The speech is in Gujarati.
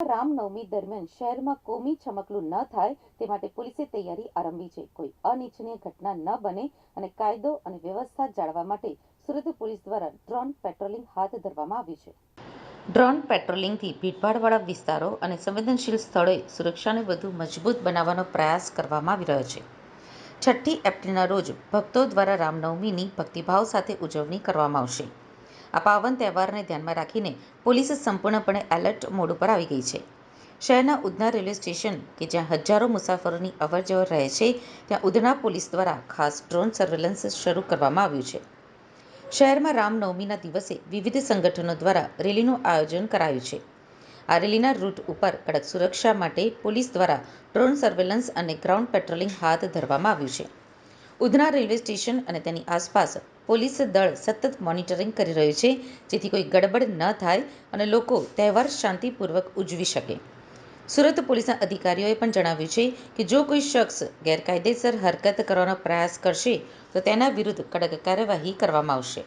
રામનવમી દરમિયાન શહેરમાં કોમી ચમકલું ન થાય તે માટે પોલીસે તૈયારી આરંભી છે. કોઈ અનિચ્છનીય ઘટના ન બને અને કાયદો અને વ્યવસ્થા જાળવવા માટે સુરત પોલીસ દ્વારા ડ્રોન પેટ્રોલિંગ હાથ ધરવામાં આવ્યું છે. ડ્રોન પેટ્રોલિંગથી ભીડભાડવાળા વિસ્તારો અને સંવેદનશીલ સ્થળોએ સુરક્ષાને વધુ મજબૂત બનાવવાનો પ્રયાસ કરવામાં આવી રહ્યો છે. છઠ્ઠી એપ્રિલના રોજ ભક્તો દ્વારા રામનવમીની ભક્તિભાવ સાથે ઉજવણી કરવામાં આવશે. આ પાવન તહેવારને ધ્યાનમાં રાખીને પોલીસ સંપૂર્ણપણે એલર્ટ મોડ ઉપર આવી ગઈ છે. શહેરના ઉધના રેલવે સ્ટેશન, કે જ્યાં હજારો મુસાફરોની અવરજવર રહે છે, ત્યાં ઉધના પોલીસ દ્વારા ખાસ ડ્રોન સર્વેલન્સ શરૂ કરવામાં આવ્યું છે. શહેરમાં રામનવમીના દિવસે વિવિધ સંગઠનો દ્વારા રેલીનું આયોજન કરાયું છે. આ રેલીના રૂટ ઉપર કડક સુરક્ષા માટે પોલીસ દ્વારા ડ્રોન સર્વેલન્સ અને ગ્રાઉન્ડ પેટ્રોલિંગ હાથ ધરવામાં આવ્યું છે. ઉધના રેલવે સ્ટેશન અને તેની આસપાસ પોલીસ દળ સતત મોનિટરિંગ કરી રહ્યું છે, જેથી કોઈ ગડબડ ન થાય અને લોકો તહેવાર શાંતિપૂર્વક ઉજવી શકે. સુરત પોલીસના અધિકારીઓએ પણ જણાવ્યું છે કે જો કોઈ શખ્સ ગેરકાયદેસર હરકત કરવાનો પ્રયાસ કરશે, તો તેના વિરુદ્ધ કડક કાર્યવાહી કરવામાં આવશે.